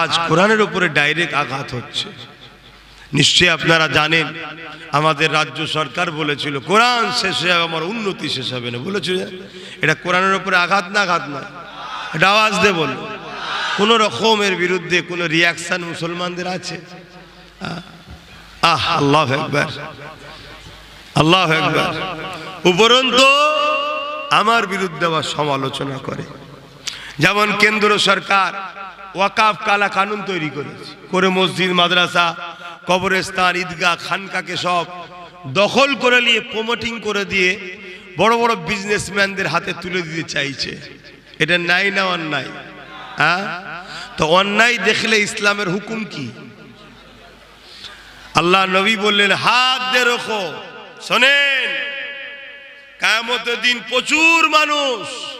আজ কোরআনের উপরে ডাইরেক্ট আঘাত হচ্ছে। নিশ্চয়ই আপনারা জানেন, আমাদের রাজ্য সরকার বলেছিল, কোরআন শেষ হয়ে আমার উন্নতি শেষ হবে না। বলেছিল, এটা কোরআনের উপরে আঘাত না আঘাত না এটা আওয়াজ দে বল কোন রকমের বিরুদ্ধে কোনো রিয়াকশন মুসলমানদের আছে? আহ আল্লাহ একবার আল্লাহ একবার উপরন্তু, আমার বিরুদ্ধে আবার সমালোচনা করে। যেমন কেন্দ্র সরকার ওয়াকাফ কালা কানুন তৈরি করেছে। করে মসজিদ, মাদ্রাসা, কবরস্থান, ঈদগাহ, খানকাকে সব দখল করে নিয়ে প্রমোটিং করে দিয়ে বড় বড় বিজনেসম্যানদের হাতে তুলে দিতে চাইছে। এটা নাই না অন্যায়? হ্যাঁ? তো অন্যায় দেখলে ইসলামের হুকুম কি? আল্লাহ নবী বললেন, হাত দিয়ে রোখো। শোনেন, কায়ামতের দিন প্রচুর মানুষ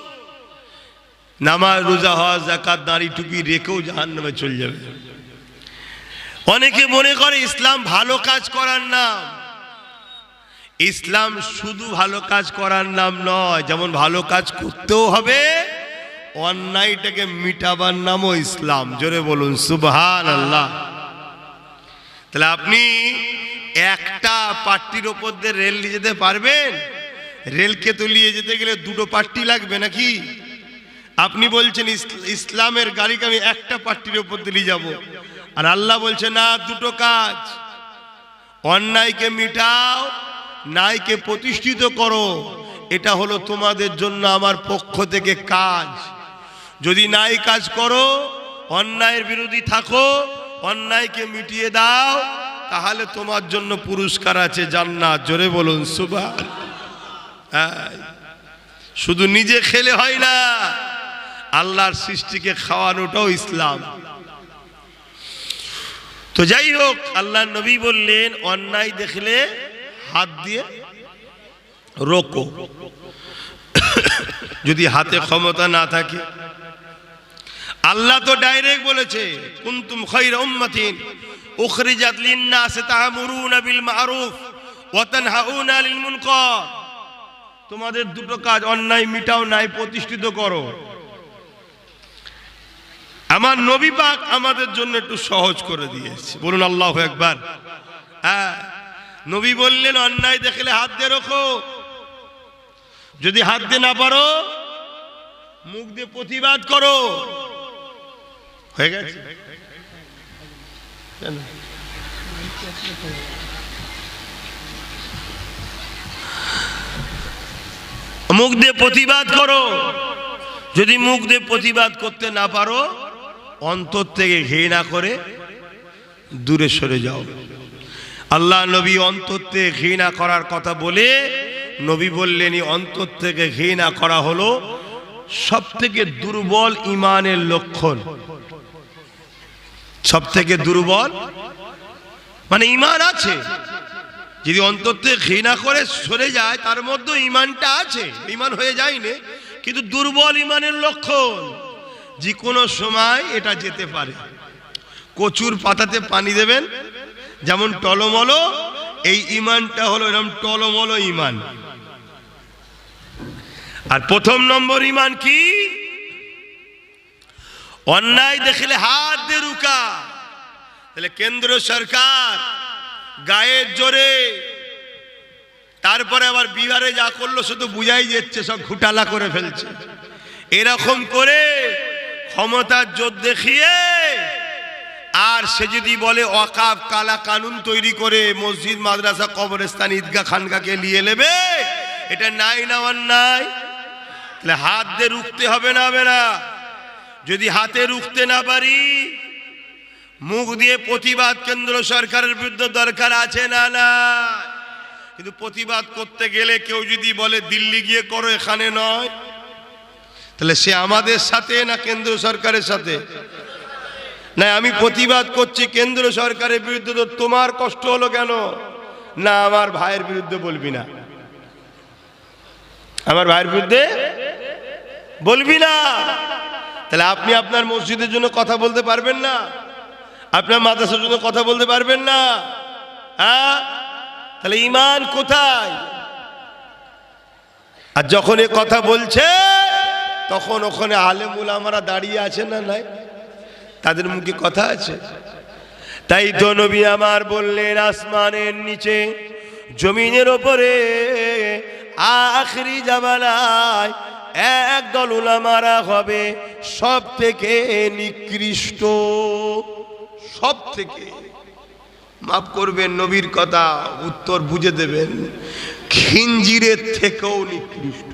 নামাজ, রোজা, হজ জাকাত দাঁড়ি টুপি রেখেও জাহান নামে চলে যাবে। অনেকে মনে করে ইসলাম ভালো কাজ করার নাম। ইসলাম শুধু ভালো কাজ করার নাম নয়, যেমন ভালো কাজ করতেও হবে, অন্যায়টাকে মিটাবার নামও ইসলাম। জোরে বলুন সুবহান আল্লাহ তাহলে আপনি একটা পার্টির ওপর দিয়ে রেল নিয়ে যেতে পারবেন? রেলকে তো নিয়ে যেতে গেলে দুটো পার্টি লাগবে নাকি? আপনি বলছেন ইসলামের গাড়িকে আমি একটা পার্টির ওপর দিয়ে যাব। আর আল্লাহ বলছে, না, দুটো কাজ। অন্যায়কে মিটাও, ন্যায়কে প্রতিষ্ঠিত করো। এটা হলো তোমাদের জন্য আমার পক্ষ থেকে কাজ। যদি ন্যায় কাজ করো, অন্যায়ের বিরোধী থাকো, অন্যায়কে মিটিয়ে দাও, তাহলে তোমার জন্য পুরস্কার আছে জান্নাত। জোরে বলুন সুবা শুধু নিজে খেলে হয় না আল্লাহর সৃষ্টিকে খাওয়ানোটাও ইসলাম। তো যাই হোক আল্লাহ নবী বললেন, অন্যায় দেখলে হাত দিয়ে রোকো। যদি হাতে ক্ষমতা না থাকে। আল্লাহ তো ডাইরেক্ট বলেছে, কুনতুম খায়রা উম্মাতিন, উখরিজাত লিন-নাস তা'মুরুনা বিল মা'রুফ ওয়া তানহাউনা আনিল মুনকার। তোমাদের দুটো কাজ, অন্যায় মিটাও নাই, প্রতিষ্ঠিত করো। আমার নবী পাক আমাদের জন্য একটু সহজ করে দিয়েছে। বলুন, আল্লাহ একবার হ্যাঁ নবী বললেন, অন্যায় দেখলে হাত দিয়ে রাখো। যদি হাত দিয়ে না পারো, মুখ দিয়ে প্রতিবাদ করো। হয়ে গেছে? মুখ দিয়ে প্রতিবাদ করো। যদি মুখ দিয়ে প্রতিবাদ করতে না পারো অন্তর থেকে ঘৃণা করে দূরে সরে যাও। আল্লাহ নবী অন্তর থেকে ঘৃণা করার কথা বলে নবী বললেন অন্তর থেকে ঘৃণা করা হলো সব থেকে দুর্বল ইমানের লক্ষণ। সব থেকে দুর্বল? মানে ইমান আছে। যদি অন্তর থেকে ঘৃণা করে সরে যায়, তার মধ্যে ইমানটা আছে। ইমান হয়ে যায়নি, কিন্তু দুর্বল ইমানের লক্ষণ। যে কোনো সময় এটা যেতে পারে। কচুর পাতাতে পানি দেবেন, যেমন টলমলো, এই ইমানটা হলো এরকম টলমলো ইমান। আর প্রথম নম্বর ইমান কি? অন্যায় দেখলে হাত দিয়ে রুকা। তাহলে কেন্দ্র সরকার গায়ের জোরে, তারপরে আবার বিহারে যা করল শুধু বুঝাই যাচ্ছে সব ঘুটালা করে ফেলছে। এরকম করে ক্ষমতার জোর দেখিয়ে আর সে যদি বলে অকাপ কালা কানুন তৈরি করে মসজিদ, মাদ্রাসা, কবরস্থান ঈদগা খানকাকে নিয়ে নেবে, এটা নাই না নাই? তাহলে হাত দিয়ে রুখতে হবে না না। যদি হাতে রুখতে না পারি, মুখ দিয়ে প্রতিবাদ কেন্দ্র সরকারের বিরুদ্ধে দরকার আছে না না কিন্তু প্রতিবাদ করতে গেলে কেউ যদি বলে দিল্লি গিয়ে করো, এখানে নয়। তাহলে সে আমাদের সাথে না কেন্দ্র সরকারের সাথে? না, আমি প্রতিবাদ করছি কেন্দ্র সরকারের বিরুদ্ধে, তো তোমার কষ্ট হলো কেন? না, আমার ভাইয়ের বিরুদ্ধে বলবি না। আমার ভাইয়ের বিরুদ্ধে বলবি না। তাহলে আপনি আপনার মসজিদের জন্য কথা বলতে পারবেন না? আপনার মাদ্রাসার জন্য কথা বলতে পারবেন না? হ্যাঁ? তাহলে ইমান কোথায়? আর যখন এ কথা বলছে তখন ওখানে আলেমুল আমরা দাঁড়িয়ে আছে না নাই? তাদের মুখে কথা আছে? তাই তো নবী আমার বললেন, আসমানের নিচে, জমিনের ওপরে, আখরি জামানায় একদল উলামারা হবে সব থেকে নিকৃষ্ট। সব থেকে মাফ করবেন, নবীর কথা উত্তর বুঝে দেবেন। খিঞ্জিরের থেকেও নিকৃষ্ট।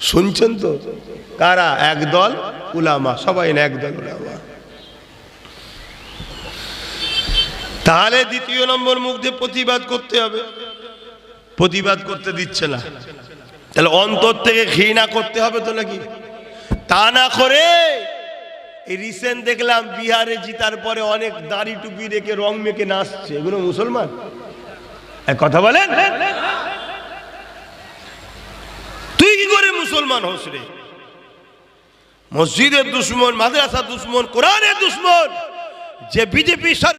শুনছেন তো? কারা? একদল উলামা, সবাই না একদল উলামা। তাহলে দ্বিতীয় নম্বর মুখ দিয়ে প্রতিবাদ করতে হবে। প্রতিবাদ করতে দিচ্ছে না। তাহলে অন্তর থেকে ঘৃণা করতে হবে তো নাকি? তা না করে রিসেন্ট দেখলাম বিহারে জিতার পরে অনেক দাড়ি টুপি রেখে রং মেখে নাচছে। এগুলো মুসলমান? কথা বলেন তুই কি করে মুসলমান হোস রে। মসজিদের দুশ্মন মাদ্রাসা দুশ্মন কোরআনের দুশ্মন যে বিজেপি